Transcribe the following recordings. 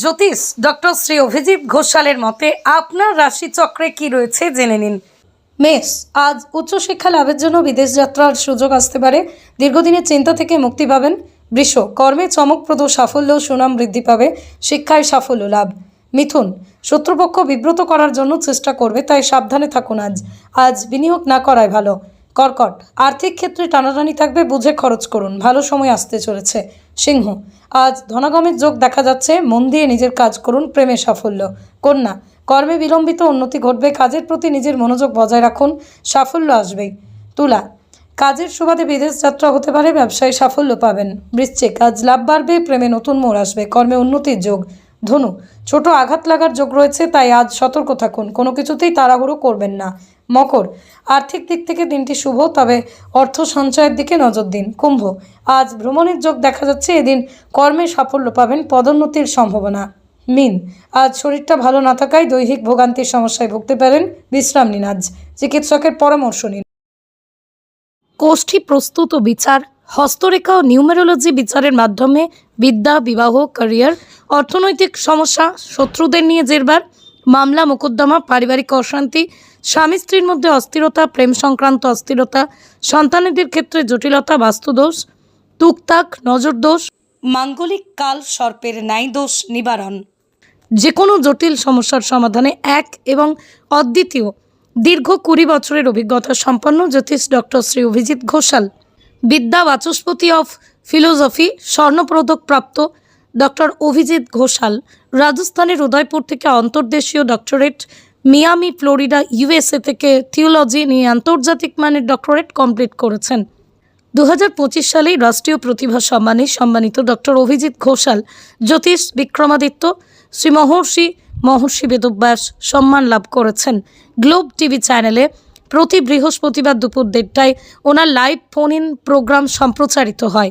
জ্যোতিষ doctor Shri Abhijit ঘোষালের মতে, আপনার রাশিচক্রে কি রয়েছে জেনে নিন। মেষ, আজ উচ্চশিক্ষা লাভের জন্য বিদেশ যাত্রার সুযোগ আসতে পারে। দীর্ঘদিনের চিন্তা থেকে মুক্তি পাবেন। বৃষ, কর্মে চমকপ্রদ সাফল্য সুনাম বৃদ্ধি পাবে। শিক্ষায় সাফল্য লাভ। মিথুন, শত্রুপক্ষ বিব্রত করার জন্য চেষ্টা করবে, তাই সাবধানে থাকুন আজ। আজ বিনিয়োগ না করাই ভালো। কর্কট। আর্থিক ক্ষেত্রে টানাটানি থাকবে, বুঝে খরচ করুন। ভালো সময় আসতে চলেছে। সিংহ, আজ ধনাগমের যোগ দেখা যাচ্ছে। মন দিয়ে নিজের কাজ করুন, প্রেমে সাফল্য। কন্যা, কর্মে বিলম্বিত উন্নতি ঘটবে। কাজের প্রতি নিজের মনোযোগ বজায় রাখুন, সাফল্য আসবেই। তুলা, কাজের সুবাদে বিদেশ যাত্রা হতে পারে, ব্যবসায় সাফল্য পাবেন। বৃশ্চিক, আজ লাভ বাড়বে, প্রেমে নতুন মোড় আসবে। কর্মে উন্নতির যোগ। ধনু, ছোট আঘাত লাগার যোগ রয়েছে, তাই আজ সতর্ক থাকুন। কোনো কিছুতেই তাড়াহুড়ো করবেন না। মকর, আর্থিক দিক থেকে দিনটি শুভ, তবে অর্থ সঞ্চয়ের দিকে নজর দিন। কুম্ভ, আজ ভ্রমণের যোগ দেখা যাচ্ছে, এদিন কর্মে সাফল্য পাবেন, পদোন্নতির সম্ভাবনা। মিন, আজ শরীরটা ভালো না থাকায় দৈহিক ভোগান্তির সমস্যায় ভুগতে পারেন বিশ্রাম নিন আজ। চিকিৎসকের পরামর্শ নিন। কোষ্ঠী প্রস্তুত বিচার, হস্তরেখা ও নিউমেরোলজি বিচারের মাধ্যমে বিদ্যা, বিবাহ ক্যারিয়ার অর্থনৈতিক সমস্যা, শত্রুদের নিয়ে জেরবার, মামলা, মোকদ্দমা, পারিবারিক অশান্তি, স্বামী স্ত্রীর মধ্যে অস্থিরতা, প্রেম সংক্রান্ত অস্থিরতা, সন্তানেদের ক্ষেত্রে জটিলতা, বাস্তুদোষ তুকতাক নজরদোষ মাঙ্গলিক কাল সর্পের ন্যায় দোষ নিবারণ। যে কোনো জটিল সমস্যার সমাধানে এক এবং অদ্বিতীয়, দীর্ঘ কুড়ি বছরের অভিজ্ঞতা সম্পন্ন জ্যোতিষ ডক্টর শ্রী অভিজিৎ ঘোষাল। বিদ্যা, বাচস্পতি অফ ফিলোসফি, স্বর্ণপদক প্রাপ্ত ডক্টর অভিজিৎ ঘোষাল, রাজস্থানের উদয়পুর থেকে অন্তর্দেশীয় ডক্টরেট মিয়ামি, ফ্লোরিডা, ইউএসএ থেকে থিওলজি নিয়ে আন্তর্জাতিক মানের ডক্টরেট কমপ্লিট করেছেন। দু হাজার সালেই রাষ্ট্রীয় প্রতিভা সম্মানে সম্মানিত ডক্টর অভিজিৎ ঘোষাল, জ্যোতিষ বিক্রমাদিত্য শ্রী মহর্ষি মহর্ষি বেদব্যাস সম্মান লাভ করেছেন। গ্লোব টিভি চ্যানেলে প্রতি বৃহস্পতিবার দুপুর দেড়টায় ওনার লাইভ ফোন ইন প্রোগ্রাম সম্প্রচারিত হয়।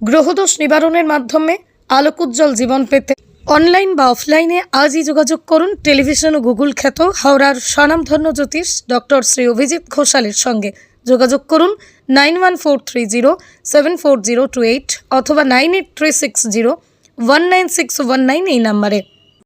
গ্রহদোষ নিবারণের মাধ্যমে আলোকোজ্জ্বল জীবন পেতে। অনলাইন বা অফলাইনে আজই যোগাযোগ করুন টেলিভিশন ও গুগল খ্যাত হাওড়ার স্বনামধন্য জ্যোতিষ ডক্টর শ্রী অভিজিৎ ঘোষালের সঙ্গে। যোগাযোগ করুন nine one four three zero seven four zero two eight অথবা nine eight three six zero one nine six one nine এই নাম্বারে।